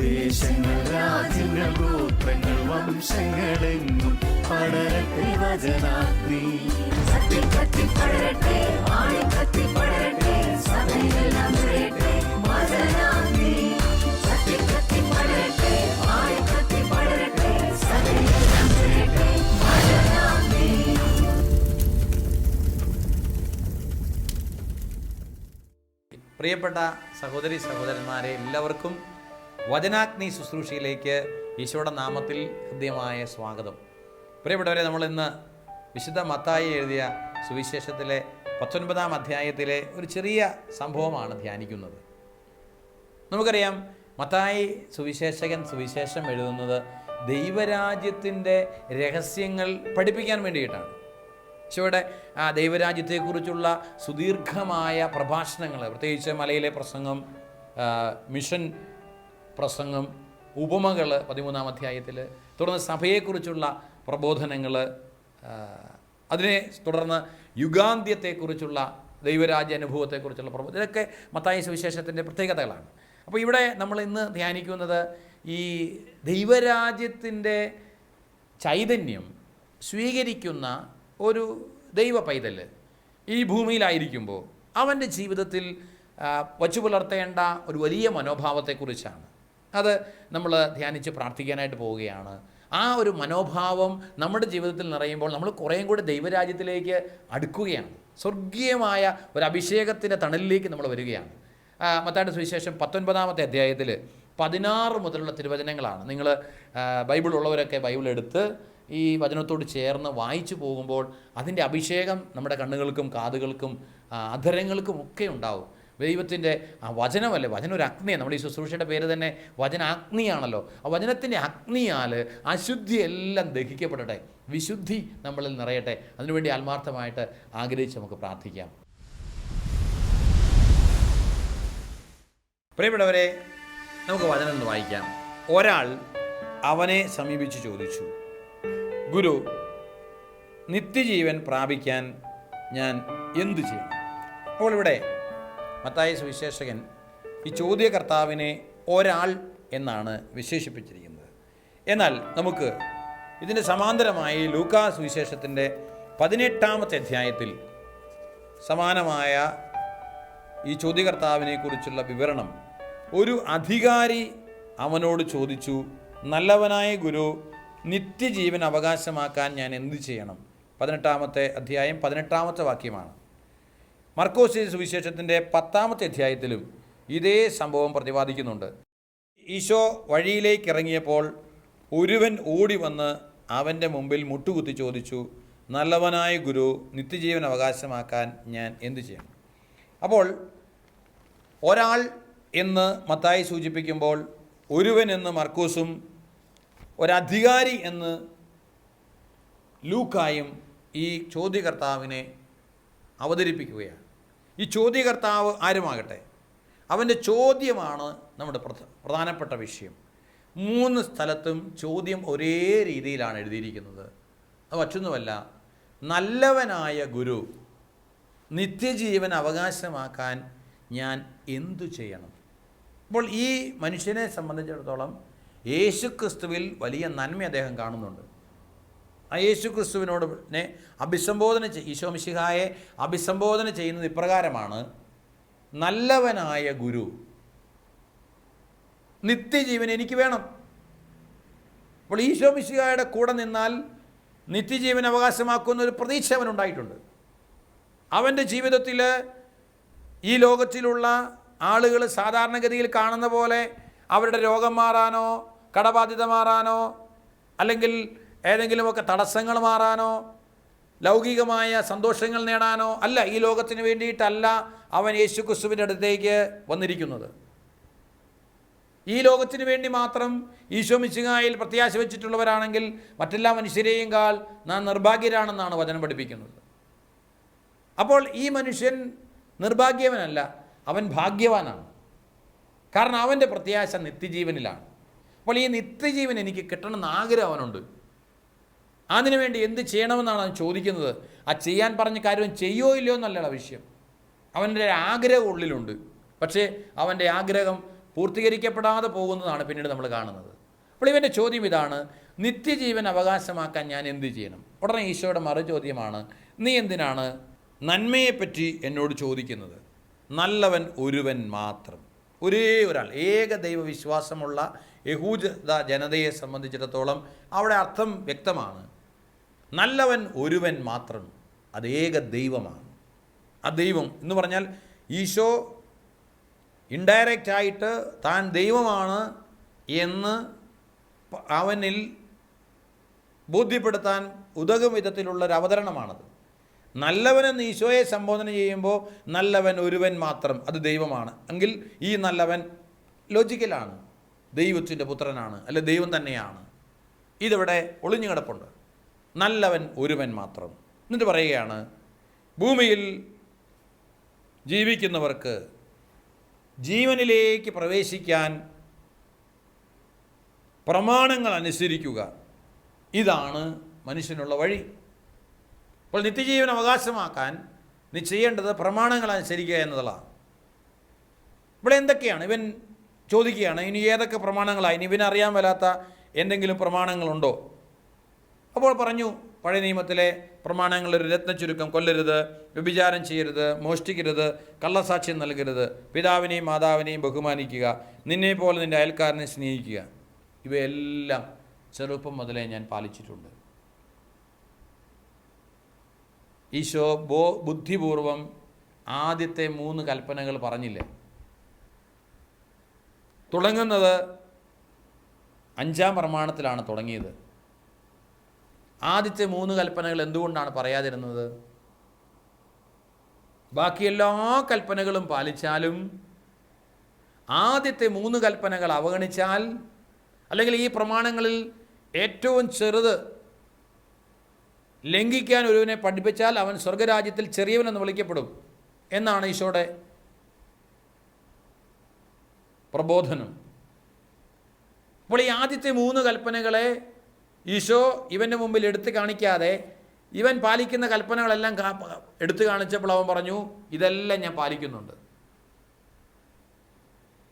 ദേശങ്ങൾ രാജ്യങ്ങൾ ഗോത്രങ്ങൾ വംശങ്ങളെങ്ങും പടരട്ടെ വചനാഗ്നി. കത്തി കത്തി പടരട്ടെ ആഴി കത്തി പടരട്ടെ സഭയിലെല്ലാം നിറയട്ടെ വചനാഗ്നി. കത്തി കത്തി പടരട്ടെ ആഴി കത്തി പടരട്ടെ സഭയിലെല്ലാം നിറയട്ടെ വചനാഗ്നി. പ്രിയപ്പെട്ട സഹോദരി സഹോദരന്മാരെ എല്ലാവർക്കും വചനാഗ്നി ശുശ്രൂഷയിലേക്ക് ഈശോയുടെ നാമത്തിൽ ഹൃദ്യമായ സ്വാഗതം. പ്രിയപ്പെട്ടവരെ നമ്മൾ ഇന്ന് വിശുദ്ധ മത്തായി എഴുതിയ സുവിശേഷത്തിലെ പത്തൊൻപതാം അധ്യായത്തിലെ ഒരു ചെറിയ സംഭവമാണ് ധ്യാനിക്കുന്നത്. നമുക്കറിയാം മത്തായി സുവിശേഷകൻ സുവിശേഷം എഴുതുന്നത് ദൈവരാജ്യത്തിന്റെ രഹസ്യങ്ങൾ പഠിപ്പിക്കാൻ വേണ്ടിയിട്ടാണ്. ഈശോയുടെ ആ ദൈവരാജ്യത്തെക്കുറിച്ചുള്ള സുദീർഘമായ പ്രഭാഷണങ്ങൾ പ്രത്യേകിച്ച് മലയിലെ പ്രസംഗം മിഷൻ പ്രസംഗം ഉപമകൾ പതിമൂന്നാം അധ്യായത്തിൽ തുടർന്ന് സഭയെക്കുറിച്ചുള്ള പ്രബോധനങ്ങൾ അതിനെ തുടർന്ന് യുഗാന്ത്യത്തെക്കുറിച്ചുള്ള ദൈവരാജ്യ അനുഭവത്തെക്കുറിച്ചുള്ള പ്രബോധനം ഇതൊക്കെ മത്തായ സുവിശേഷത്തിന്റെ പ്രത്യേകതകളാണ്. അപ്പോൾ ഇവിടെ നമ്മൾ ഇന്ന് ധ്യാനിക്കുന്നത് ഈ ദൈവരാജ്യത്തിന്റെ ചൈതന്യം സ്വീകരിക്കുന്ന ഒരു ദൈവ പൈതൽ ഈ ഭൂമിയിലായിരിക്കുമ്പോൾ അവന്റെ ജീവിതത്തിൽ വച്ചു പുലർത്തേണ്ട ഒരു വലിയ മനോഭാവത്തെക്കുറിച്ചാണ്. അത് നമ്മൾ ധ്യാനിച്ച് പ്രാർത്ഥിക്കാനായിട്ട് പോവുകയാണ്. ആ ഒരു മനോഭാവം നമ്മുടെ ജീവിതത്തിൽ നിറയുമ്പോൾ നമ്മൾ കുറേയും കൂടി ദൈവരാജ്യത്തിലേക്ക് അടുക്കുകയാണ്. സ്വർഗീയമായ ഒരു അഭിഷേകത്തിന്റെ തണലിലേക്ക് നമ്മൾ വരികയാണ്. ആ, മത്തായുടെ സുവിശേഷം പത്തൊൻപതാമത്തെ അധ്യായത്തിൽ പതിനാറ് മുതലുള്ള തിരുവചനങ്ങളാണ്. നിങ്ങൾ ബൈബിൾ ഉള്ളവരൊക്കെ ബൈബിൾ എടുത്ത് ഈ വചനത്തോട് ചേർന്ന് വായിച്ചു പോകുമ്പോൾ അതിന്റെ അഭിഷേകം നമ്മുടെ കണ്ണുകൾക്കും കാതുകൾക്കും അധരങ്ങൾക്കും ഒക്കെ ഉണ്ടാവും. ദൈവത്തിന്റെ ആ വചനമല്ലേ? വചനം ഒരു അഗ്നിയാണ് നമ്മുടെ ഈ ശുശ്രൂഷയുടെ പേര് തന്നെ വചന അഗ്നിയാണല്ലോ ആ വചനത്തിന്റെ അഗ്നിയാൽ അശുദ്ധി എല്ലാം ദഹിക്കപ്പെടട്ടെ. വിശുദ്ധി നമ്മളിൽ നിറയട്ടെ. അതിനുവേണ്ടി ആത്മാർത്ഥമായിട്ട് ആഗ്രഹിച്ച് നമുക്ക് പ്രാർത്ഥിക്കാം. പ്രിയപ്പെട്ടവരെ നമുക്ക് വചനം ഒന്ന് വായിക്കാം. ഒരാൾ അവനെ സമീപിച്ച് ചോദിച്ചു ഗുരു നിത്യജീവൻ പ്രാപിക്കാൻ ഞാൻ എന്തു ചെയ്യണം? അപ്പോൾ ഇവിടെ മത്തായ സുവിശേഷകൻ ഈ ചോദ്യകർത്താവിനെ ഒരാൾ എന്നാണ് വിശേഷിപ്പിച്ചിരിക്കുന്നത്. എന്നാൽ നമുക്ക് ഇതിന് സമാന്തരമായി ലൂക്കാ സുവിശേഷത്തിന്റെ പതിനെട്ടാമത്തെ അധ്യായത്തിൽ സമാനമായ ഈ ചോദ്യകർത്താവിനെ കുറിച്ചുള്ള വിവരണം. ഒരു അധികാരി അവനോട് ചോദിച്ചു നല്ലവനായ ഗുരു നിത്യജീവൻ അവകാശമാക്കാൻ ഞാൻ എന്തു ചെയ്യണം? പതിനെട്ടാമത്തെ അധ്യായം പതിനെട്ടാമത്തെ വാക്യമാണ്. മർക്കോസ് സുവിശേഷത്തിന്റെ പത്താമത്തെ അധ്യായത്തിലും ഇതേ സംഭവം പ്രതിപാദിക്കുന്നുണ്ട്. ഈശോ വഴിയിലേക്ക് ഇറങ്ങിയപ്പോൾ ഒരുവൻ ഓടി വന്ന് അവന്റെ മുമ്പിൽ മുട്ടുകുത്തി ചോദിച്ചു നല്ലവനായ ഗുരു നിത്യജീവൻ അവകാശമാക്കാൻ ഞാൻ എന്തു ചെയ്യണം അപ്പോൾ ഒരാൾ എന്ന് മത്തായി സൂചിപ്പിക്കുമ്പോൾ ഒരുവൻ എന്ന് മർക്കൂസും ഒരധികാരി എന്ന് ലൂക്കായും ഈ ചോദ്യകർത്താവിനെ അവതരിപ്പിക്കുകയാണ്. ഈ ചോദ്യകർത്താവ് ആരുമാകട്ടെ? അവന്റെ ചോദ്യമാണ് നമ്മുടെ പ്രധ പ്രധാനപ്പെട്ട വിഷയം. മൂന്ന് സ്ഥലത്തും ചോദ്യം ഒരേ രീതിയിലാണ് എഴുതിയിരിക്കുന്നത്. അത് മറ്റൊന്നുമല്ല നല്ലവനായ ഗുരു നിത്യജീവൻ അവകാശമാക്കാൻ ഞാൻ എന്തു ചെയ്യണം? അപ്പോൾ ഈ മനുഷ്യനെ സംബന്ധിച്ചിടത്തോളം യേശുക്രിസ്തുവിൽ വലിയ നന്മ അദ്ദേഹം കാണുന്നുണ്ട്. ആ യേശു ക്രിസ്തുവിനോട് അഭിസംബോധന ഈശോ മിശിഹായെ അഭിസംബോധന ചെയ്യുന്നത് ഇപ്രകാരമാണ്. നല്ലവനായ ഗുരു നിത്യജീവൻ എനിക്ക് വേണം. അപ്പോൾ ഈശോ മിശിഹായുടെ കൂടെ നിന്നാൽ നിത്യജീവൻ അവകാശമാക്കുന്ന ഒരു പ്രതീക്ഷ അവനുണ്ടായിട്ടുണ്ട്. അവന്റെ ജീവിതത്തിൽ ഈ ലോകത്തിലുള്ള ആളുകൾ സാധാരണഗതിയിൽ കാണുന്ന പോലെ അവരുടെ രോഗം മാറാനോ കടബാധിത മാറാനോ അല്ലെങ്കിൽ ഏതെങ്കിലുമൊക്കെ തടസ്സങ്ങൾ മാറാനോ ലൗകികമായ സന്തോഷങ്ങൾ നേടാനോ അല്ല ഈ ലോകത്തിന് വേണ്ടിയിട്ടല്ല അവൻ യേശു ക്രിസ്തുവിന്റെ അടുത്തേക്ക് വന്നിരിക്കുന്നത്. ഈ ലോകത്തിന് വേണ്ടി മാത്രം ഈശോ മിശിഹായിൽ പ്രത്യാശ വെച്ചിട്ടുള്ളവരാണെങ്കിൽ മറ്റെല്ലാ മനുഷ്യരെയും കാൽ നാം നിർഭാഗ്യരാണെന്നാണ് വചനം പഠിപ്പിക്കുന്നത്. അപ്പോൾ ഈ മനുഷ്യൻ നിർഭാഗ്യവനല്ല അവൻ ഭാഗ്യവാനാണ്. കാരണം അവന്റെ പ്രത്യാശ നിത്യജീവനിലാണ്. അപ്പോൾ ഈ നിത്യജീവൻ എനിക്ക് കിട്ടണമെന്ന് ആഗ്രഹം അവനുണ്ട്. അതിനുവേണ്ടി എന്ത് ചെയ്യണമെന്നാണ് അവൻ ചോദിക്കുന്നത്. ആ ചെയ്യാൻ പറഞ്ഞ കാര്യം ചെയ്യോ ഇല്ലയോ എന്നല്ല വിഷയം. അവന്റെ ആഗ്രഹം ഉള്ളിലുണ്ട്. പക്ഷേ അവന്റെ ആഗ്രഹം പൂർത്തീകരിക്കപ്പെടാതെ പോകുന്നതാണ് പിന്നീട് നമ്മൾ കാണുന്നത്. അപ്പോൾ ഇവന്റെ ചോദ്യം ഇതാണ് നിത്യജീവൻ അവകാശമാക്കാൻ ഞാൻ എന്ത് ചെയ്യണം? ഉടനെ ഈശോയുടെ മറു ചോദ്യമാണ് നീ എന്തിനാണ് നന്മയെപ്പറ്റി എന്നോട് ചോദിക്കുന്നത്? നല്ലവൻ ഒരുവൻ മാത്രം. ഒരേ ഒരാൾ ഏക ദൈവവിശ്വാസമുള്ള യഹൂജ ജനതയെ സംബന്ധിച്ചിടത്തോളം അവിടെ അർത്ഥം വ്യക്തമാണ്. നല്ലവൻ ഒരുവൻ മാത്രം അത് ഏക ദൈവമാണ്. ആ ദൈവം എന്ന് പറഞ്ഞാൽ ഈശോ ഇൻഡയറക്റ്റ് ആയിട്ട് താൻ ദൈവമാണ് എന്ന് അവനിൽ ബോധ്യപ്പെടുത്താൻ ഉതകും വിധത്തിലുള്ള ഒരു അവതരണമാണത് നല്ലവനെന്ന് ഈശോയെ സംബോധന ചെയ്യുമ്പോൾ നല്ലവൻ ഒരുവൻ മാത്രം അത് ദൈവമാണ്. എങ്കിൽ ഈ നല്ലവൻ ലോജിക്കലാണ് ദൈവത്തിന്റെ പുത്രനാണ്. അല്ലെ ദൈവം തന്നെയാണ്. ഇതിവിടെ ഒളിഞ്ഞു കിടപ്പുണ്ട് നല്ലവൻ ഒരുവൻ മാത്രം. എന്നിട്ട് പറയുകയാണ് ഭൂമിയിൽ ജീവിക്കുന്നവർക്ക് ജീവനിലേക്ക് പ്രവേശിക്കാൻ പ്രമാണങ്ങൾ അനുസരിക്കുക. ഇതാണ് മനുഷ്യനുള്ള വഴി. അപ്പോൾ നിത്യജീവൻ അവകാശമാക്കാൻ നീ ചെയ്യേണ്ടത് പ്രമാണങ്ങൾ അനുസരിക്കുക എന്നതാണ്. ഇവിടെ എന്തൊക്കെയാണ്? ഇവൻ ചോദിക്കുകയാണ് ഇനി ഏതൊക്കെ പ്രമാണങ്ങളാണ് ഇനി ഇവനറിയാൻ വരാത്ത എന്തെങ്കിലും പ്രമാണങ്ങളുണ്ടോ? അപ്പോൾ പറഞ്ഞു പഴയ നിയമത്തിലെ പ്രമാണങ്ങൾ ഒരു രത്നച്ചുരുക്കം കൊല്ലരുത് വ്യഭിചാരം ചെയ്യരുത് മോഷ്ടിക്കരുത് കള്ളസാക്ഷ്യം നൽകരുത്. പിതാവിനെയും മാതാവിനെയും ബഹുമാനിക്കുക നിന്നെ പോലെ നിന്റെ അയൽക്കാരനെ സ്നേഹിക്കുക. ഇവയെല്ലാം ചെറുപ്പം മുതലേ ഞാൻ പാലിച്ചിട്ടുണ്ട്. ഈശോ ബോ ബുദ്ധിപൂർവം ആദ്യത്തെ മൂന്ന് കൽപ്പനകൾ പറഞ്ഞില്ലേ? തുടങ്ങുന്നത് അഞ്ചാം പ്രമാണത്തിലാണ് തുടങ്ങിയത്. ആദ്യത്തെ മൂന്ന് കൽപ്പനകൾ എന്തുകൊണ്ടാണ് പറയാതിരുന്നത്? ബാക്കി എല്ലാ കൽപ്പനകളും പാലിച്ചാലും ആദ്യത്തെ മൂന്ന് കൽപ്പനകൾ അവഗണിച്ചാൽ അല്ലെങ്കിൽ ഈ പ്രമാണങ്ങളിൽ ഏറ്റവും ചെറുത് ലംഘിക്കാൻ ഒരുവനെ പഠിപ്പിച്ചാൽ അവൻ സ്വർഗരാജ്യത്തിൽ ചെറിയവനെന്ന് വിളിക്കപ്പെടും എന്നാണ് ഈശോയുടെ പ്രബോധനം. അപ്പോൾ ഈ ആദ്യത്തെ മൂന്ന് കൽപ്പനകളെ ഈശോ ഇവന്റെ മുമ്പിൽ എടുത്തു കാണിക്കാതെ ഇവൻ പാലിക്കുന്ന കൽപ്പനകളെല്ലാം എടുത്തു കാണിച്ചപ്പോൾ അവൻ പറഞ്ഞു ഇതെല്ലാം ഞാൻ പാലിക്കുന്നുണ്ട്.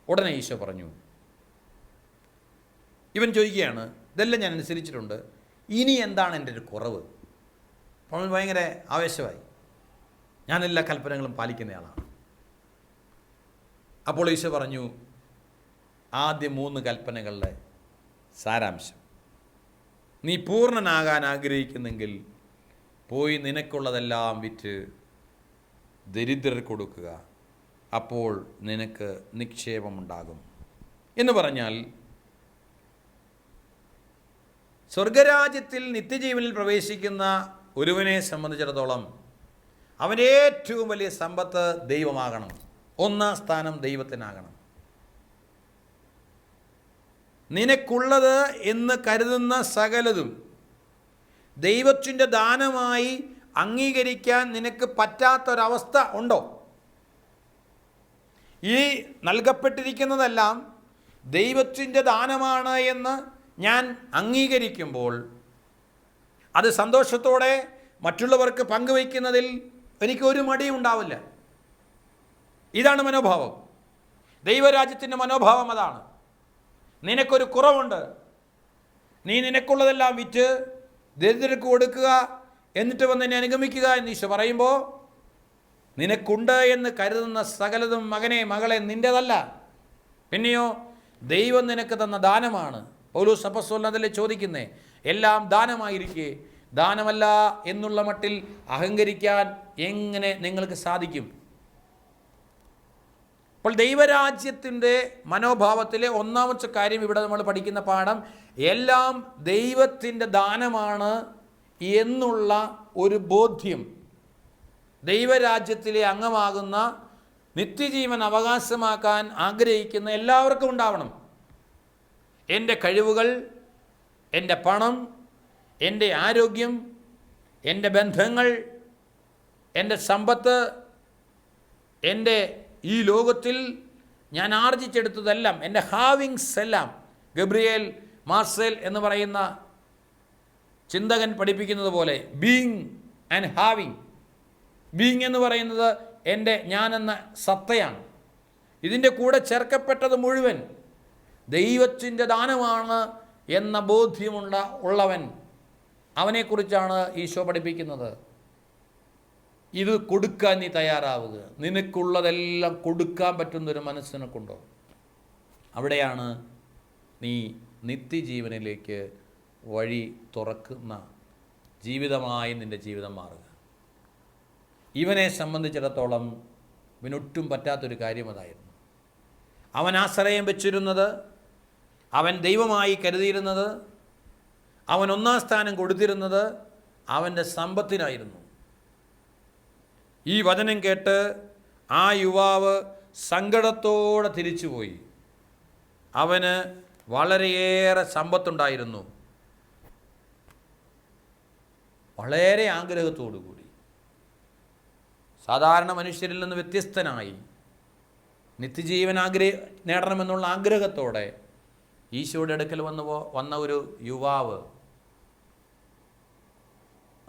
ഉടനെ ഈശോ പറഞ്ഞു ഇവൻ ചോദിക്കുകയാണ് ഇതെല്ലാം ഞാൻ അനുസരിച്ചിട്ടുണ്ട്. ഇനി എന്താണ് എന്റെ ഒരു കുറവ്? അവൻ ഭയങ്കര ആവേശമായി ഞാൻ എല്ലാ കൽപ്പനകളും പാലിക്കുന്നയാളാണ്. അപ്പോൾ ഈശോ പറഞ്ഞു ആദ്യ മൂന്ന് കൽപ്പനകളുടെ സാരാംശം. നീ പൂർണനാകാൻ ആഗ്രഹിക്കുന്നെങ്കിൽ പോയി നിനക്കുള്ളതെല്ലാം വിറ്റ് ദരിദ്രർ കൊടുക്കുക. അപ്പോൾ നിനക്ക് നിക്ഷേപമുണ്ടാകും. എന്ന് പറഞ്ഞാൽ സ്വർഗരാജ്യത്തിൽ നിത്യജീവനിൽ പ്രവേശിക്കുന്ന ഒരുവനെ സംബന്ധിച്ചിടത്തോളം അവന്റെ ഏറ്റവും വലിയ സമ്പത്ത് ദൈവമാകണം. ഒന്നാം സ്ഥാനം ദൈവത്തിനാകണം. നിനക്കുള്ളത് എന്ന് കരുതുന്ന സകലതും ദൈവത്തിന്റെ ദാനമായി അംഗീകരിക്കാൻ നിനക്ക് പറ്റാത്തൊരവസ്ഥ ഉണ്ടോ? ഈ നൽകപ്പെട്ടിരിക്കുന്നതെല്ലാം ദൈവത്തിന്റെ ദാനമാണ് എന്ന് ഞാൻ അംഗീകരിക്കുമ്പോൾ അത് സന്തോഷത്തോടെ മറ്റുള്ളവർക്ക് പങ്കുവയ്ക്കുന്നതിൽ എനിക്ക് ഒരു മടിയും ഉണ്ടാവില്ല. ഇതാണ് മനോഭാവം. ദൈവരാജ്യത്തിന്റെ മനോഭാവം അതാണ്. നിനക്കൊരു കുറവുണ്ട്. നീ നിനക്കുള്ളതെല്ലാം വിറ്റ് ദരിദ്രർക്ക് കൊടുക്കുക എന്നിട്ട് വന്ന് എന്നെ അനുഗമിക്കുക എന്ന് ഈശോ പറയുമ്പോൾ നിനക്കുണ്ട് എന്ന് കരുതുന്ന സകലതും മകനെ മകളെ നിന്റെതല്ല പിന്നെയോ ദൈവം നിനക്ക് തന്ന ദാനമാണ്. പൗലൂസ് അപ്പസ്വലനതല്ലേ ചോദിക്കുന്നേ? എല്ലാം ദാനമായിരിക്കെ. ദാനമല്ല എന്നുള്ള മട്ടിൽ അഹങ്കരിക്കാൻ എങ്ങനെ നിങ്ങൾക്ക് സാധിക്കും? അപ്പോൾ ദൈവരാജ്യത്തിന്റെ മനോഭാവത്തിലെ ഒന്നാമത്തെ കാര്യം ഇവിടെ നമ്മൾ പഠിക്കുന്ന പാഠം എല്ലാം ദൈവത്തിന്റെ ദാനമാണ് എന്നുള്ള ഒരു ബോധ്യം. ദൈവരാജ്യത്തിലെ അംഗമാകുന്ന നിത്യജീവൻ അവകാശമാക്കാൻ ആഗ്രഹിക്കുന്ന എല്ലാവർക്കും ഉണ്ടാവണം. എന്റെ കഴിവുകൾ എന്റെ പണം എന്റെ ആരോഗ്യം എന്റെ ബന്ധങ്ങൾ എന്റെ സമ്പത്ത് എന്റെ ഈ ലോകത്തിൽ ഞാൻ ആർജിച്ചെടുത്തതെല്ലാം എന്റെ ഹാവിങ്സ് എല്ലാം ഗബ്രിയേൽ മാർസൽ എന്ന് പറയുന്ന ചിന്തകൻ പഠിപ്പിക്കുന്നത് പോലെ ബീങ് ആൻഡ് ഹാവിങ് ബീങ് എന്ന് പറയുന്നത് എന്റെ ഞാനെന്ന സത്തയാണ്. ഇതിന്റെ കൂടെ ചേർക്കപ്പെട്ടത് മുഴുവൻ ദൈവത്തിന്റെ ദാനമാണ് എന്ന ബോധ്യമുണ്ട ഉള്ളവൻ. അവനെക്കുറിച്ചാണ് ഈശോ പഠിപ്പിക്കുന്നത്. ഇത് കൊടുക്കാൻ നീ തയ്യാറാവുക. നിനക്കുള്ളതെല്ലാം കൊടുക്കാൻ പറ്റുന്നൊരു മനസ്സ് നിനക്കുണ്ടോ അവിടെയാണ് നീ നിത്യജീവനിലേക്ക് വഴി തുറക്കുന്ന ജീവിതമായി നിന്റെ ജീവിതം മാറുക. ഇവനെ സംബന്ധിച്ചിടത്തോളം ഇവനൊട്ടും പറ്റാത്തൊരു കാര്യം അതായിരുന്നു അവൻ ആശ്രയം വെച്ചിരുന്നത് അവൻ ദൈവമായി കരുതിയിരുന്നത് അവൻ ഒന്നാം സ്ഥാനം കൊടുത്തിരുന്നത് അവന്റെ സമ്പത്തിനായിരുന്നു. ഈ വചനം കേട്ട് ആ യുവാവ് സങ്കടത്തോടെ തിരിച്ചുപോയി. അവന് വളരെയേറെ സമ്പത്തുണ്ടായിരുന്നു. വളരെ ആഗ്രഹത്തോടു കൂടി. സാധാരണ മനുഷ്യരിൽ നിന്ന് വ്യത്യസ്തനായി. നിത്യജീവൻ ആഗ്രഹ നേടണമെന്നുള്ള ആഗ്രഹത്തോടെ ഈശോയുടെ അടുക്കൽ വന്ന് വന്ന ഒരു യുവാവ്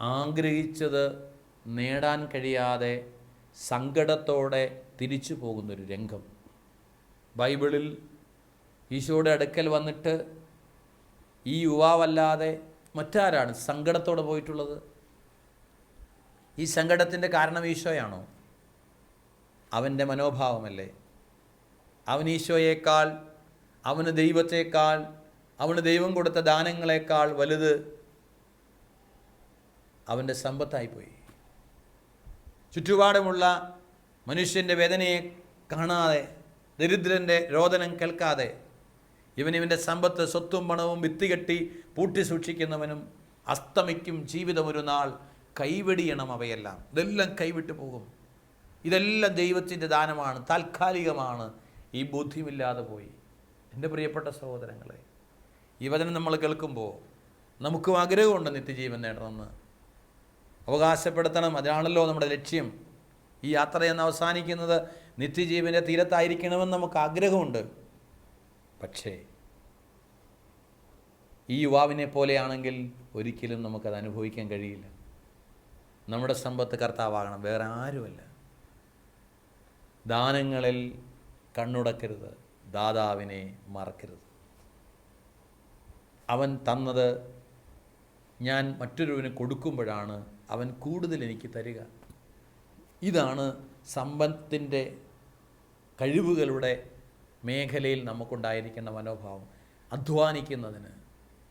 ആഗ്രഹിച്ചത് നേടാൻ കഴിയാതെ സങ്കടത്തോടെ തിരിച്ചു പോകുന്നൊരു രംഗം. ബൈബിളിൽ ഈശോയുടെ അടുക്കൽ വന്നിട്ട് ഈ യുവാവല്ലാതെ മറ്റാരാണ് സങ്കടത്തോടെ പോയിട്ടുള്ളത്? ഈ സങ്കടത്തിന്റെ കാരണം ഈശോയാണോ? അവന്റെ മനോഭാവമല്ലേ? അവൻ ഈശോയേക്കാൾ അവന് ദൈവത്തേക്കാൾ അവന് ദൈവം കൊടുത്ത ദാനങ്ങളെക്കാൾ വലുത് അവന്റെ സമ്പത്തായിപ്പോയി ചുറ്റുപാടുമുള്ള മനുഷ്യന്റെ വേദനയെ കാണാതെ ദരിദ്രന്റെ രോദനം കേൾക്കാതെ ഇവൻ സമ്പത്ത് സ്വത്തും പണവും വിത്തുകെട്ടി പൂട്ടി സൂക്ഷിക്കുന്നവനും അസ്തമിക്കും ജീവിതം ഒരു നാൾ കൈവെടിയണം അവയെല്ലാം. ഇതെല്ലാം കൈവിട്ടു പോകും. ഇതെല്ലാം ദൈവത്തിന്റെ ദാനമാണ് താൽക്കാലികമാണ്. ഈ ബോധ്യമില്ലാതെ പോയി. എന്റെ പ്രിയപ്പെട്ട സഹോദരങ്ങളെ ഈ വചനം നമ്മൾ കേൾക്കുമ്പോൾ നമുക്കും ആഗ്രഹമുണ്ട് നിത്യജീവൻ നേടണമെന്ന്. അവകാശപ്പെടുത്തണം. അതിനാണല്ലോ നമ്മുടെ ലക്ഷ്യം. ഈ യാത്ര എന്ന് അവസാനിക്കുന്നത് നിത്യജീവന്റെ തീരത്തായിരിക്കണമെന്ന് നമുക്ക് ആഗ്രഹമുണ്ട്. പക്ഷേ ഈ യുവാവിനെ പോലെയാണെങ്കിൽ ഒരിക്കലും നമുക്കത് അനുഭവിക്കാൻ കഴിയില്ല. നമ്മുടെ സമ്പത്ത് കർത്താവാകണം. വേറെ ആരുമല്ല. ദാനങ്ങളിൽ കണ്ണുടക്കരുത്. ദാതാവിനെ മറക്കരുത്. അവൻ തന്നത് ഞാൻ മറ്റൊരുവന് കൊടുക്കുമ്പോഴാണ് അവൻ കൂടുതൽ എനിക്ക് തരിക. ഇതാണ് സമ്പത്തിന്റെ കഴിവുകളുടെ മേഖലയിൽ നമുക്കുണ്ടായിരിക്കേണ്ട മനോഭാവം. അധ്വാനിക്കുന്നതിന്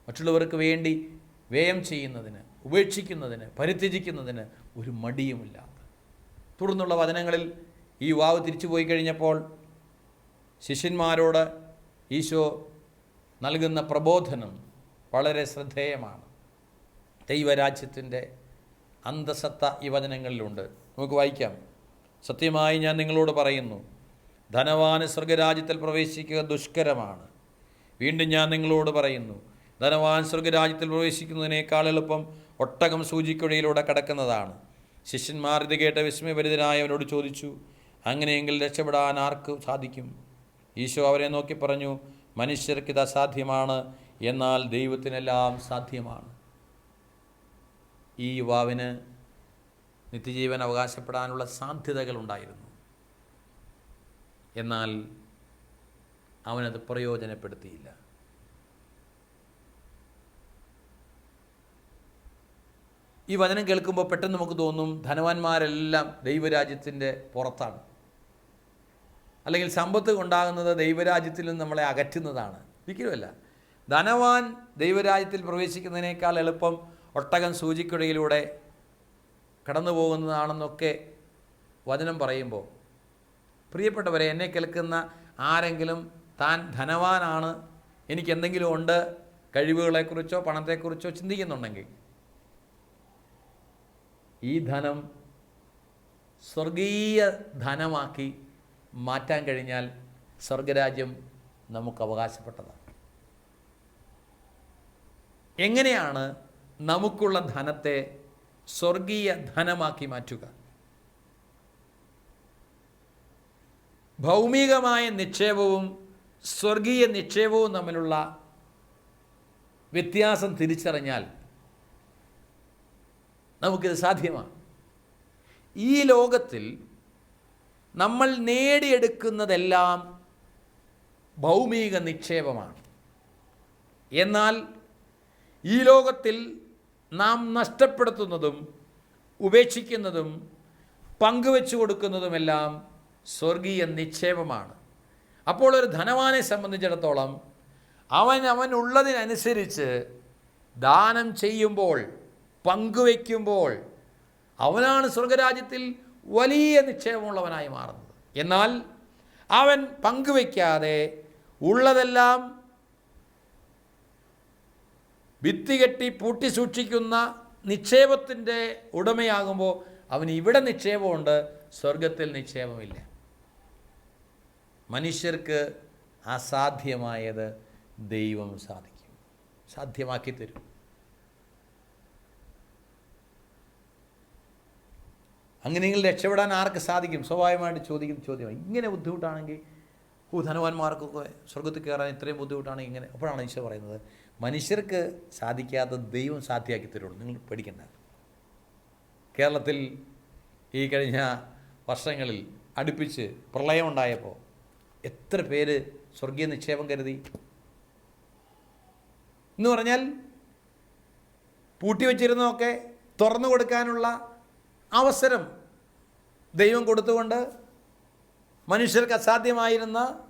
മറ്റുള്ളവർക്ക് വേണ്ടി വ്യയം ചെയ്യുന്നതിന് ഉപേക്ഷിക്കുന്നതിന് പരിത്യജിക്കുന്നതിന് ഒരു മടിയുമില്ലാതെ തുടർന്നുള്ള വചനങ്ങളിൽ ഈ യുവാവ് തിരിച്ചു പോയി കഴിഞ്ഞപ്പോൾ ശിഷ്യന്മാരോട് ഈശോ നൽകുന്ന പ്രബോധനം വളരെ ശ്രദ്ധേയമാണ്. ദൈവരാജ്യത്തിന്റെ അന്തസത്ത ഈ വചനങ്ങളിലുണ്ട്. നമുക്ക് വായിക്കാം. സത്യമായി ഞാൻ നിങ്ങളോട് പറയുന്നു ധനവാന് സ്വർഗരാജ്യത്തിൽ പ്രവേശിക്കുക ദുഷ്കരമാണ്. വീണ്ടും ഞാൻ നിങ്ങളോട് പറയുന്നു ധനവാൻ സ്വർഗരാജ്യത്തിൽ പ്രവേശിക്കുന്നതിനേക്കാൾ എളുപ്പം ഒട്ടകം സൂചിക്കുഴയിലൂടെ കടക്കുന്നതാണ്. ശിഷ്യന്മാർ ഇത് കേട്ട വിസ്മയഭരിതനായവനോട് ചോദിച്ചു അങ്ങനെയെങ്കിൽ രക്ഷപ്പെടാൻ ആർക്ക് സാധിക്കും? ഈശോ അവരെ നോക്കി പറഞ്ഞു മനുഷ്യർക്ക് ഇത് അസാധ്യമാണ് എന്നാൽ ദൈവത്തിനെല്ലാം സാധ്യമാണ്. ഈ യുവാവിന് നിത്യജീവൻ അവകാശപ്പെടാനുള്ള സാധ്യതകളുണ്ടായിരുന്നു എന്നാൽ അവനത് പ്രയോജനപ്പെടുത്തിയില്ല. ഈ വചനം കേൾക്കുമ്പോൾ പെട്ടെന്ന് നമുക്ക് തോന്നും ധനവാന്മാരെല്ലാം ദൈവരാജ്യത്തിന്റെ പുറത്താണ്. അല്ലെങ്കിൽ സമ്പത്ത് ഉണ്ടാകുന്നത് ദൈവരാജ്യത്തിൽ നിന്ന് നമ്മളെ അകറ്റുന്നതാണ്. ഒരിക്കലുമല്ല. ധനവാൻ ദൈവരാജ്യത്തിൽ പ്രവേശിക്കുന്നതിനേക്കാൾ എളുപ്പം ഒട്ടകം സൂചിക്കുടയിലൂടെ കടന്നു പോകുന്നതാണെന്നൊക്കെ വചനം പറയുമ്പോൾ പ്രിയപ്പെട്ടവരെ എന്നെ കേൾക്കുന്ന ആരെങ്കിലും താൻ ധനവാനാണ് എനിക്കെന്തെങ്കിലും ഉണ്ട് കഴിവുകളെക്കുറിച്ചോ പണത്തെക്കുറിച്ചോ ചിന്തിക്കുന്നുണ്ടെങ്കിൽ ഈ ധനം സ്വർഗീയ ധനമാക്കി മാറ്റാൻ കഴിഞ്ഞാൽ സ്വർഗരാജ്യം നമുക്ക് അവകാശപ്പെട്ടതാണ്. എങ്ങനെയാണ് നമുക്കുള്ള ധനത്തെ സ്വർഗീയ ധനമാക്കി മാറ്റുക. ഭൗമികമായ നിക്ഷേപവും സ്വർഗീയ നിക്ഷേപവും തമ്മിലുള്ള വ്യത്യാസം തിരിച്ചറിഞ്ഞാൽ നമുക്കിത് സാധ്യമാണ്. ഈ ലോകത്തിൽ നമ്മൾ നേടിയെടുക്കുന്നതെല്ലാം ഭൗമിക നിക്ഷേപമാണ്. എന്നാൽ ഈ ലോകത്തിൽ നാം നഷ്ടപ്പെടുത്തുന്നതും ഉപേക്ഷിക്കുന്നതും പങ്കുവെച്ചു കൊടുക്കുന്നതുമെല്ലാം സ്വർഗീയ നിക്ഷേപമാണ്. അപ്പോൾ ഒരു ധനവാനെ സംബന്ധിച്ചിടത്തോളം അവൻ അവനുള്ളതിനനുസരിച്ച് ദാനം ചെയ്യുമ്പോൾ പങ്കുവയ്ക്കുമ്പോൾ അവനാണ് സ്വർഗരാജ്യത്തിൽ വലിയ നിക്ഷേപമുള്ളവനായി മാറുന്നത്. എന്നാൽ അവൻ പങ്കുവയ്ക്കാതെ ഉള്ളതെല്ലാം ഭിത്തി കെട്ടി പൂട്ടി സൂക്ഷിക്കുന്ന നിക്ഷേപത്തിന്റെ ഉടമയാകുമ്പോൾ അവന് ഇവിടെ നിക്ഷേപമുണ്ട് സ്വർഗത്തിൽ നിക്ഷേപമില്ല. മനുഷ്യർക്ക് അസാധ്യമായത് ദൈവം സാധിക്കും. സാധ്യമാക്കി തരും. അങ്ങനെയെങ്കിൽ രക്ഷപ്പെടാൻ ആർക്ക് സാധിക്കും? സ്വാഭാവികമായിട്ട് ചോദിക്കുന്ന ചോദ്യമാണ്. ഇങ്ങനെ ബുദ്ധിമുട്ടാണെങ്കിൽ ഓ ധനവാന്മാർക്കൊക്കെ സ്വർഗത്തിൽ കയറാൻ ഇത്രയും ബുദ്ധിമുട്ടാണെങ്കിൽ ഇങ്ങനെ അപ്പോഴാണ് ഈശോ പറയുന്നത് മനുഷ്യർക്ക് സാധിക്കാത്ത ദൈവം സാധ്യമാക്കി തരുള്ളൂ. നിങ്ങൾ പേടിക്കേണ്ട. കേരളത്തിൽ ഈ കഴിഞ്ഞ വർഷങ്ങളിൽ അടുപ്പിച്ച് പ്രളയമുണ്ടായപ്പോൾ എത്ര പേര് സ്വർഗീയ നിക്ഷേപം കരുതി? എന്ന് പറഞ്ഞാൽ പൂട്ടിവെച്ചിരുന്നതൊക്കെ തുറന്നു കൊടുക്കാനുള്ള അവസരം ദൈവം കൊടുത്തുകൊണ്ട് മനുഷ്യർക്ക് അസാധ്യമായിരുന്ന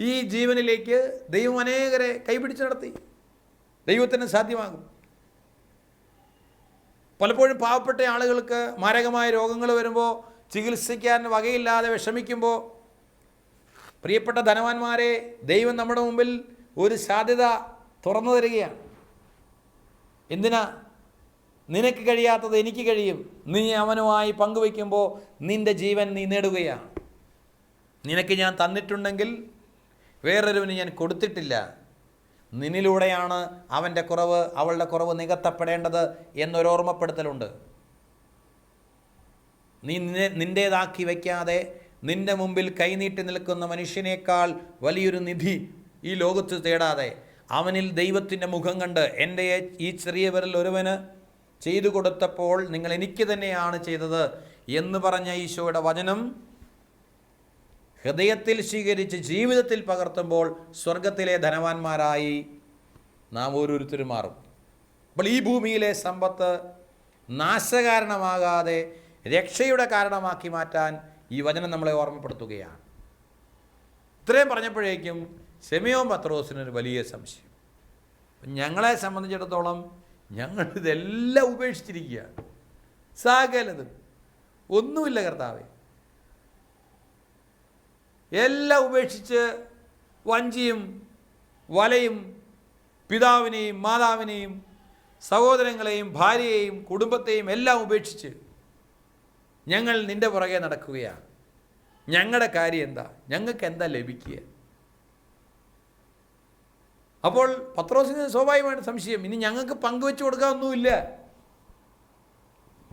ഈ ജീവനിലേക്ക് ദൈവം അനേകരെ കൈപിടിച്ച് നടത്തി. ദൈവത്തിന് സാധ്യമാകും. പലപ്പോഴും പാവപ്പെട്ട ആളുകൾക്ക് മാരകമായ രോഗങ്ങൾ വരുമ്പോൾ ചികിത്സിക്കാൻ വകയില്ലാതെ വിഷമിക്കുമ്പോൾ പ്രിയപ്പെട്ട ധനവാന്മാരെ ദൈവം നമ്മുടെ മുമ്പിൽ ഒരു സാധ്യത തുറന്നു തരികയാണ്. എന്തിനാ? നിനക്ക് കഴിയാത്തത് എനിക്ക് കഴിയും. നീ അവനുമായി പങ്കുവയ്ക്കുമ്പോൾ നിന്റെ ജീവൻ നീ നേടുകയാണ്. നിനക്ക് ഞാൻ തന്നിട്ടുണ്ടെങ്കിൽ വേറൊരുവിന് ഞാൻ കൊടുത്തിട്ടില്ല. നിന്നിലൂടെയാണ് അവന്റെ കുറവ് അവളുടെ കുറവ് നികത്തപ്പെടേണ്ടത് എന്നൊരു ഓർമ്മപ്പെടുത്തലുണ്ട്. നീ നിന്റേതാക്കി വയ്ക്കാതെ നിന്റെ മുമ്പിൽ കൈനീട്ടി നിൽക്കുന്ന മനുഷ്യനേക്കാൾ വലിയൊരു നിധി ഈ ലോകത്ത് തേടാതെ അവനിൽ ദൈവത്തിന്റെ മുഖം കണ്ട് എന്റെ ഈ ചെറിയവരിൽ ഒരുവന് ചെയ്തു കൊടുത്തപ്പോൾ നിങ്ങൾ എനിക്ക് തന്നെയാണ് ചെയ്തത് എന്ന് പറഞ്ഞ ഈശോയുടെ വചനം ഹൃദയത്തിൽ സ്വീകരിച്ച് ജീവിതത്തിൽ പകർത്തുമ്പോൾ സ്വർഗത്തിലെ ധനവാന്മാരായി നാം ഓരോരുത്തരും മാറും. അപ്പോൾ ഈ ഭൂമിയിലെ സമ്പത്ത് നാശകാരണമാകാതെ രക്ഷയുടെ കാരണമാക്കി മാറ്റാൻ ഈ വചനം നമ്മളെ ഓർമ്മപ്പെടുത്തുകയാണ്. ഇത്രയും പറഞ്ഞപ്പോഴേക്കും സെമിയോൻ പത്രോസിനൊരു വലിയ സംശയം. ഞങ്ങളെ സംബന്ധിച്ചിടത്തോളം ഞങ്ങൾ ഇതെല്ലാം ഉപേക്ഷിച്ചിരിക്കുകയാണ്. സകലതും. ഒന്നുമില്ല കർത്താവേ. എല്ലാം ഉപേക്ഷിച്ച് വഞ്ചിയും വലയും പിതാവിനെയും മാതാവിനെയും സഹോദരങ്ങളെയും ഭാര്യയെയും കുടുംബത്തെയും എല്ലാം ഉപേക്ഷിച്ച് ഞങ്ങൾ നിന്റെ പുറകെ നടക്കുകയാണ്. ഞങ്ങളുടെ കാര്യം എന്താ? ഞങ്ങൾക്ക് എന്താ ലഭിക്കുക? അപ്പോൾ പത്രോസിന് സ്വാഭാവികമായിട്ട് സംശയം. ഇനി ഞങ്ങൾക്ക് പങ്കുവെച്ച് കൊടുക്കാനൊന്നുമില്ല.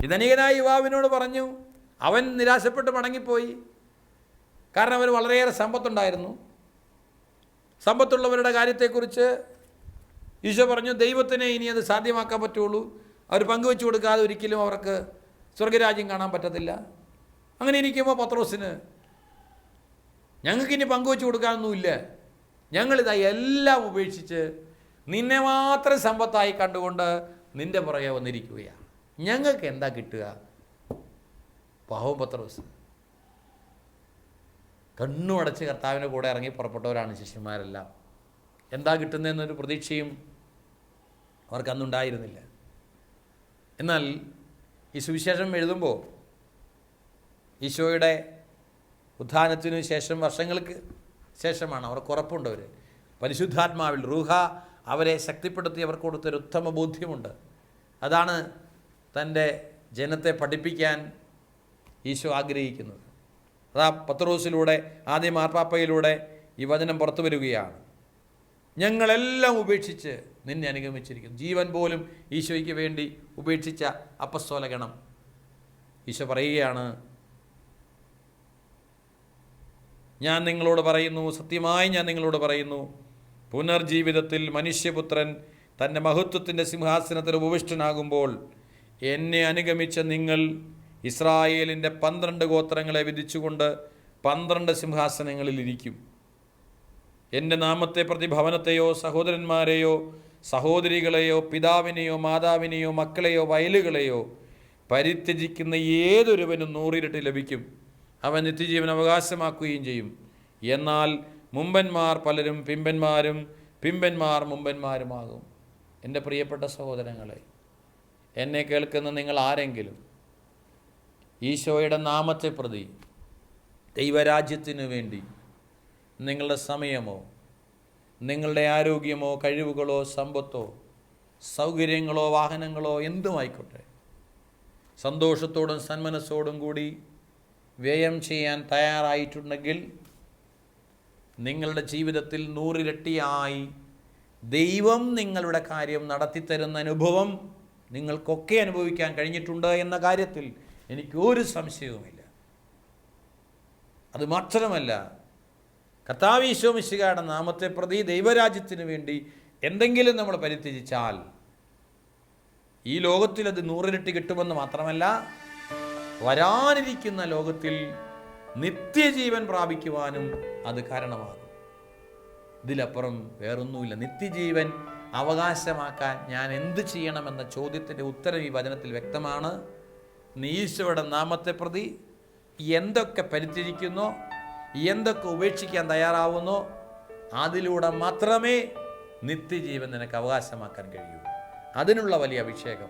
ഇതനികനായ യുവാവിനോട് പറഞ്ഞു അവൻ നിരാശപ്പെട്ട് മടങ്ങിപ്പോയി. കാരണം അവന് വളരെയേറെ സമ്പത്തുണ്ടായിരുന്നു. സമ്പത്തുള്ളവരുടെ കാര്യത്തെക്കുറിച്ച് ഈശോ പറഞ്ഞു ദൈവത്തിനെ ഇനി അത് സാധ്യമാക്കാൻ പറ്റുള്ളൂ. അവർ പങ്കുവെച്ചു കൊടുക്കാതെ ഒരിക്കലും അവർക്ക് സ്വർഗരാജ്യം കാണാൻ പറ്റത്തില്ല. അങ്ങനെ ഇരിക്കുമ്പോൾ പത്രോസിന് ഞങ്ങൾക്കിനി പങ്കുവെച്ചു കൊടുക്കാനൊന്നുമില്ല ഞങ്ങളിതാ എല്ലാം ഉപേക്ഷിച്ച് നിന്നെ മാത്രം സമ്പത്തായി കണ്ടുകൊണ്ട് നിന്റെ പുറകെ വന്നിരിക്കുകയാണ്. ഞങ്ങൾക്ക് എന്താ കിട്ടുക? പാവം പത്രോസ്. കണ്ണു അടച്ച് കർത്താവിന്റെ കൂടെ ഇറങ്ങി പുറപ്പെട്ടവരാണ് ശിഷ്യന്മാരെല്ലാം. എന്താ കിട്ടുന്നതെന്നൊരു പ്രതീക്ഷയും അവർക്കന്നുണ്ടായിരുന്നില്ല എന്നാൽ ഈ സുവിശേഷം എഴുതുമ്പോൾ ഈശോയുടെ ഉത്ഥാനത്തിനു ശേഷം വർഷങ്ങൾക്ക് ശേഷമാണ് അവർക്ക് ഉറപ്പുണ്ട് അവർ പരിശുദ്ധാത്മാവിൽ റൂഹ അവരെ ശക്തിപ്പെടുത്തി അവർക്ക് കൊടുത്തൊരു ഉത്തമ ബോധ്യമുണ്ട്. അതാണ് തന്റെ ജനത്തെ പഠിപ്പിക്കാൻ ഈശോ ആഗ്രഹിക്കുന്നത്. അതാ പത്രോസിലൂടെ ആദ്യ മാർപ്പാപ്പയിലൂടെ ഈ വചനം പുറത്തു വരികയാണ്. ഞങ്ങളെല്ലാം ഉപേക്ഷിച്ച് നിന്നെ അനുഗമിച്ചിരിക്കുന്നു. ജീവൻ പോലും ഈശോയ്ക്ക് വേണ്ടി ഉപേക്ഷിച്ച അപ്പസ്തോലഗണം. ഈശോ പറയുകയാണ് ഞാൻ നിങ്ങളോട് പറയുന്നു സത്യമായി ഞാൻ നിങ്ങളോട് പറയുന്നു പുനർജീവിതത്തിൽ മനുഷ്യപുത്രൻ തന്റെ മഹത്വത്തിന്റെ സിംഹാസനത്തിൽ ഉപവിഷ്ടനാകുമ്പോൾ എന്നെ അനുഗമിച്ച നിങ്ങൾ ഇസ്രായേലിന്റെ പന്ത്രണ്ട് ഗോത്രങ്ങളെ വിധിച്ചുകൊണ്ട് പന്ത്രണ്ട് സിംഹാസനങ്ങളിൽ ഇരിക്കും. എന്റെ നാമത്തെ പ്രതി ഭവനത്തെയോ സഹോദരന്മാരെയോ സഹോദരികളെയോ പിതാവിനെയോ മാതാവിനെയോ മക്കളെയോ വയലുകളെയോ പരിത്യജിക്കുന്ന ഏതൊരുവനും നൂറിരട്ടി ലഭിക്കും. അവൻ നിത്യജീവൻ അവകാശമാക്കുകയും ചെയ്യും. എന്നാൽ മുമ്പന്മാർ പലരും പിമ്പന്മാരും പിമ്പന്മാർ മുമ്പന്മാരുമാകും. എന്റെ പ്രിയപ്പെട്ട സഹോദരങ്ങളെ എന്നെ കേൾക്കുന്ന നിങ്ങൾ ആരെങ്കിലും ഈശോയുടെ നാമത്തെ പ്രതി ദൈവരാജ്യത്തിനു വേണ്ടി നിങ്ങളുടെ സമയമോ നിങ്ങളുടെ ആരോഗ്യമോ കഴിവുകളോ സമ്പത്തോ സൗകര്യങ്ങളോ വാഹനങ്ങളോ എന്തുമായിക്കോട്ടെ. സന്തോഷത്തോടും സന്മനസ്സോടും കൂടി വ്യയം ചെയ്യാൻ തയ്യാറായിട്ടുണ്ടെങ്കിൽ നിങ്ങളുടെ ജീവിതത്തിൽ നൂറിരട്ടിയായി ദൈവം നിങ്ങളുടെ കാര്യം നടത്തിത്തരുന്ന അനുഭവം നിങ്ങൾക്കൊക്കെ അനുഭവിക്കാൻ കഴിഞ്ഞിട്ടുണ്ട് എന്ന കാര്യത്തിൽ എനിക്ക് ഒരു സംശയവുമില്ല. അത് മാത്രമല്ല കർത്താവീശോ മിശികയുടെ നാമത്തെ പ്രതി ദൈവരാജ്യത്തിന് വേണ്ടി എന്തെങ്കിലും നമ്മൾ പരിത്യജിച്ചാൽ ഈ ലോകത്തിൽ അത് നൂറിരട്ടി കിട്ടുമെന്ന് മാത്രമല്ല വരാനിരിക്കുന്ന ലോകത്തിൽ നിത്യജീവൻ പ്രാപിക്കുവാനും അത് കാരണമാകും. ഇതിലപ്പുറം വേറൊന്നുമില്ല. നിത്യജീവൻ അവകാശമാക്കാൻ ഞാൻ എന്ത് ചെയ്യണമെന്ന ചോദ്യത്തിന്റെ ഉത്തരം ഈ വചനത്തിൽ വ്യക്തമാണ്. നീശോയുടെ നാമത്തെ പ്രതി എന്തൊക്കെ പരിത്യജിക്കുന്നോ എന്തൊക്കെ ഉപേക്ഷിക്കാൻ തയ്യാറാവുന്നോ അതിലൂടെ മാത്രമേ നിത്യജീവൻ നിനക്ക് അവകാശമാക്കാൻ കഴിയൂ. അതിനുള്ള വലിയ അഭിഷേകം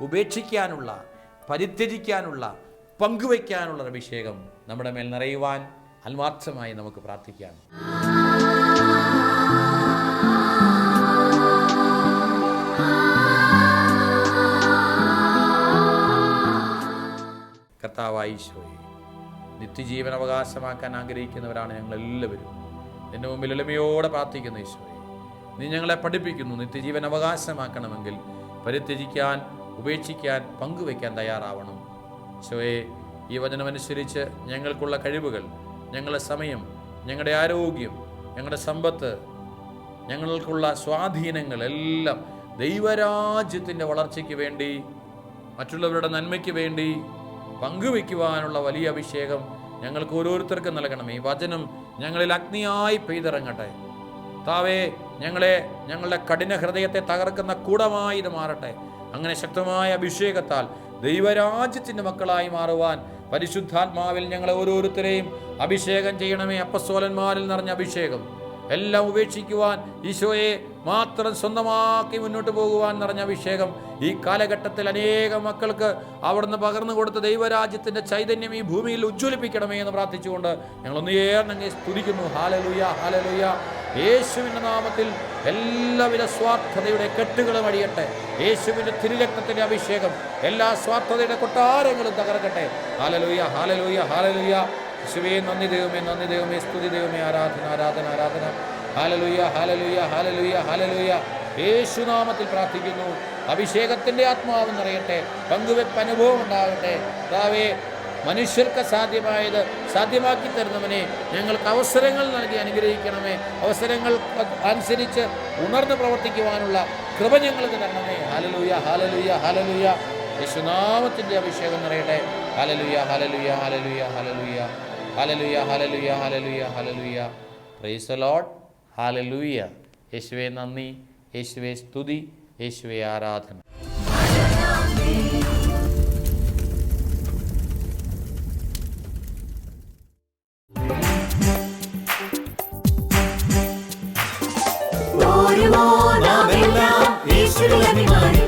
ഉപേക്ഷിക്കാനുള്ള പരിത്യജിക്കാനുള്ള പങ്കുവയ്ക്കാനുള്ള അഭിഷേകം നമ്മുടെ മേൽ നിറയുവാൻ ആത്മാർത്ഥമായി നമുക്ക് പ്രാർത്ഥിക്കാം. കർത്താവായ ഈശോയെ നിത്യജീവൻ അവകാശമാക്കാൻ ആഗ്രഹിക്കുന്നവരാണ് ഞങ്ങൾ എല്ലാവരും എന്റെ മുമ്പിൽ എളിമയോടെ പ്രാർത്ഥിക്കുന്ന ഈശോയെ. നീ ഞങ്ങളെ പഠിപ്പിക്കുന്നു നിത്യജീവൻ അവകാശമാക്കണമെങ്കിൽ പരിത്യജിക്കാൻ ഉപേക്ഷിക്കാൻ പങ്കുവയ്ക്കാൻ തയ്യാറാവണം. ഈശോയെ ഈ വചനമനുസരിച്ച് ഞങ്ങൾക്കുള്ള കഴിവുകൾ ഞങ്ങളുടെ സമയം ഞങ്ങളുടെ ആരോഗ്യം ഞങ്ങളുടെ സമ്പത്ത് ഞങ്ങൾക്കുള്ള സ്വാധീനങ്ങൾ എല്ലാം ദൈവരാജ്യത്തിന്റെ വളർച്ചയ്ക്ക് വേണ്ടി മറ്റുള്ളവരുടെ നന്മയ്ക്ക് വേണ്ടി പങ്കുവയ്ക്കുവാനുള്ള വലിയ അഭിഷേകം ഞങ്ങൾക്ക് ഓരോരുത്തർക്കും നൽകണം ഈ വചനം ഞങ്ങളിൽ അഗ്നിയായി പെയ്തിറങ്ങട്ടെ. താവേ ഞങ്ങളെ ഞങ്ങളുടെ കഠിന ഹൃദയത്തെ തകർക്കുന്ന കൂടമായി ഇത് മാറട്ടെ. അങ്ങനെ ശക്തമായ അഭിഷേകത്താൽ ദൈവരാജ്യത്തിന്റെ മക്കളായി മാറുവാൻ പരിശുദ്ധാത്മാവിൽ ഞങ്ങളെ ഓരോരുത്തരെയും അഭിഷേകം ചെയ്യണമേ. അപ്പസോലന്മാരിൽ നിറഞ്ഞ അഭിഷേകം. എല്ലാം ഉപേക്ഷിക്കുവാൻ ഈശോയെ മാത്രം സ്വന്തമാക്കി മുന്നോട്ട് പോകുവാൻ നിറഞ്ഞ അഭിഷേകം ഈ കാലഘട്ടത്തിൽ അനേകം മക്കൾക്ക് അവിടുന്ന് പകർന്നു കൊടുത്ത ദൈവരാജ്യത്തിന്റെ ചൈതന്യം ഈ ഭൂമിയിൽ ഉജ്ജ്വലിപ്പിക്കണമേ എന്ന് പ്രാർത്ഥിച്ചുകൊണ്ട് ഞങ്ങളൊന്ന് ഏറെ സ്തുതിക്കുന്നു. ഹാലലുയ ഹാലലുയ യേശുവിന്റെ നാമത്തിൽ എല്ലാവിധ സ്വാർത്ഥതയുടെ കെട്ടുകളും അടിയട്ടെ. യേശുവിന്റെ തിരുരക്തത്തിന്റെ അഭിഷേകം എല്ലാ സ്വാർത്ഥതയുടെ കൊട്ടാരങ്ങളും തകർക്കട്ടെ. ഹാലലുയ ഹാലലുയ ഹാലലുയ യേശുവേ നന്ദി ദൈവമേ നന്ദി ദൈവമേ സ്തുതി ദൈവമേ ആരാധന ആരാധന ആരാധന. ഹാലലുയ്യ ഹാലലുയ്യ ഹാലലുയ്യ ഹാലലുയ്യ യേശുനാമത്തിൽ പ്രാർത്ഥിക്കുന്നു. അഭിഷേകത്തിന്റെ ആത്മാവ് നിറയട്ടെ. പങ്കുവെപ്പ് അനുഭവം ഉണ്ടാകട്ടെ. താവേ മനുഷ്യർക്ക് സാധ്യമായത് സാധ്യമാക്കി തരുന്നവനെ ഞങ്ങൾക്ക് അവസരങ്ങൾ നൽകി അനുഗ്രഹിക്കണമേ. അവസരങ്ങൾ അനുസരിച്ച് ഉണർന്ന് പ്രവർത്തിക്കുവാനുള്ള കൃപ ഞങ്ങൾക്ക് തരണമേ. ഹാലലുയ്യ ഹാലലുയ്യ ഹാലലുയ്യ യേശുനാമത്തിന്റെ അഭിഷേകം നിറയട്ടെ. ഹാലലുയ ഹാലലുയ ഹാലലുയ ഹാലലുയ ഹാലലുയ ഹാലലുയ ഹാലലുയ ഹാലലുയ പ്രൈസ് ലോഡ് ഹാലലുയ യേശുവെ നന്ദി. യേശുവെ സ്തുതി. യേശുവെ ആരാധന. ഓരോ നാമെല്ലാം യേശുവിൽ അഭിമാനിച്ചിടാം